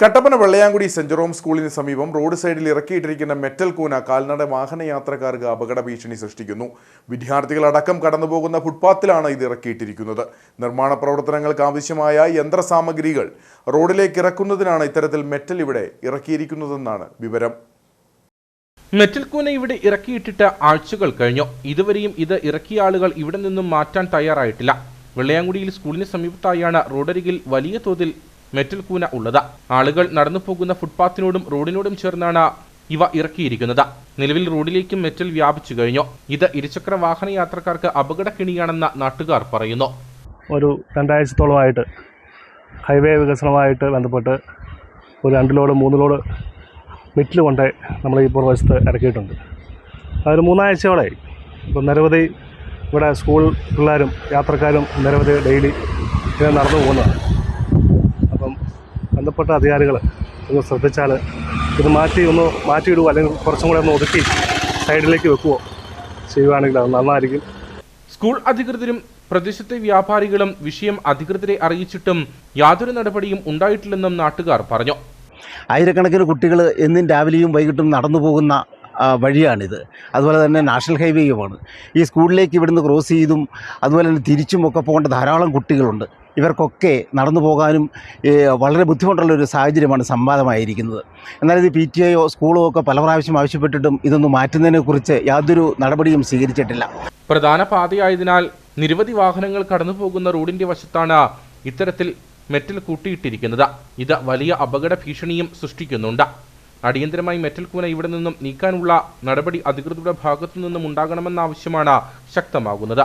Kattappana Vellayamkudi saint Jerome സ്കൂളിന് സമീപം road സൈഡിൽ ഇറക്കിയിട്ടിരിക്കുന്ന മെറ്റൽ കൂന കാൽനട വാഹനയാത്രക്കാർക്ക് അപകട ഭീഷണി സൃഷ്ടിക്കുന്നു. വിദ്യാർത്ഥികളടക്കം കടന്നുപോകുന്ന ഫുട്പാത്തിലാണ് ഇത് ഇറക്കിയിട്ടിരിക്കുന്നത്. നിർമ്മാണ പ്രവർത്തനങ്ങൾക്ക് ആവശ്യമായ യന്ത്രസാമഗ്രികൾ റോഡിലേക്ക് ഇറക്കുന്നതിനാണ് ഇത്തരത്തിൽ മെറ്റൽ ഇവിടെ ഇറക്കിയിരിക്കുന്നതെന്നാണ് വിവരം. മെറ്റൽ കൂന ഇവിടെ ഇറക്കിയിട്ടിട്ട് ആഴ്ചകൾ കഴിഞ്ഞു. ഇതുവരെയും ഇത് ഇറക്കിയ ആളുകൾ ഇവിടെ നിന്നും മാറ്റാൻ തയ്യാറായിട്ടില്ല. വെള്ളയാങ്കുടിയിൽ സ്കൂളിന് സമീപത്തായാണ് റോഡരികിൽ വലിയ തോതിൽ മെറ്റൽ കൂന ഉള്ളത്. ആളുകൾ നടന്നു പോകുന്ന ഫുട്പാത്തിനോടും റോഡിനോടും ചേർന്നാണ് ഇവ ഇറക്കിയിരിക്കുന്നത്. നിലവിൽ റോഡിലേക്കും മെറ്റൽ വ്യാപിച്ചു കഴിഞ്ഞു. ഇത് ഇരുചക്ര വാഹന യാത്രക്കാർക്ക് അപകടക്കിണിയാണെന്ന് നാട്ടുകാർ പറയുന്നു. ഒരു രണ്ടാഴ്ചത്തോളമായിട്ട് ഹൈവേ വികസനവുമായിട്ട് ബന്ധപ്പെട്ട് ഒരു രണ്ട് ലോഡ് മൂന്ന് ലോഡ് മെറ്റിൽ കൊണ്ട് നമ്മൾ ഈ പുറവശത്ത് ഇറക്കിയിട്ടുണ്ട്. അതൊരു മൂന്നാഴ്ചയോടെ ഇപ്പം നിരവധി ഇവിടെ സ്കൂൾ പിള്ളേരും യാത്രക്കാരും നിരവധി ഡെയിലി ഇങ്ങനെ നടന്നു പോകുന്നതാണ്. ബന്ധപ്പെട്ട അധികാരികൾ ഒന്ന് ശ്രദ്ധിച്ചാൽ ഇത് മാറ്റി ഒന്ന് മാറ്റിയിടുവോ? അല്ലെങ്കിൽ കുറച്ചും കൂടെ ഒന്ന് ഒതുക്കി സൈഡിലേക്ക് വെക്കുവോ? ചെയ്യുവാണെങ്കിൽ അത് നന്നായിരിക്കും. സ്കൂൾ അധികൃതരും പ്രദേശത്തെ വ്യാപാരികളും വിഷയം അധികൃതരെ അറിയിച്ചിട്ടും യാതൊരു നടപടിയും ഉണ്ടായിട്ടില്ലെന്നും നാട്ടുകാർ പറഞ്ഞു. ആയിരക്കണക്കിന് കുട്ടികൾ എന്നും രാവിലെയും വൈകിട്ടും നടന്നു പോകുന്ന വഴിയാണിത്. അതുപോലെ തന്നെ നാഷണൽ ഹൈവേയുമാണ്. ഈ സ്കൂളിലേക്ക് ഇവിടുന്ന് ക്രോസ് ചെയ്തും അതുപോലെ തന്നെ തിരിച്ചും ഒക്കെ പോകേണ്ട ധാരാളം കുട്ടികളുണ്ട്. ഇവർക്കൊക്കെ നടന്നു പോകാനും വളരെ ബുദ്ധിമുട്ടുള്ള ഒരു സാഹചര്യമാണ് സംവാദമായിരിക്കുന്നത്. എന്നാൽ ഇത് പി ടി ഐയോ സ്കൂളോ ഒക്കെ പല പ്രാവശ്യം ആവശ്യപ്പെട്ടിട്ടും ഇതൊന്നും മാറ്റുന്നതിനെക്കുറിച്ച് യാതൊരു നടപടിയും സ്വീകരിച്ചിട്ടില്ല. പ്രധാന പാതയായതിനാൽ നിരവധി വാഹനങ്ങൾ കടന്നു പോകുന്ന റോഡിന്റെ വശത്താണ് ഇത്തരത്തിൽ മെറ്റൽ കൂട്ടിയിട്ടിരിക്കുന്നത്. ഇത് വലിയ അപകട ഭീഷണിയും സൃഷ്ടിക്കുന്നുണ്ട്. അടിയന്തരമായി മെറ്റൽ കൂന ഇവിടെ നിന്നും നീക്കാനുള്ള നടപടി അധികൃതരുടെ ഭാഗത്തു നിന്നും ഉണ്ടാകണമെന്ന ആവശ്യമാണ് ശക്തമാകുന്നത്.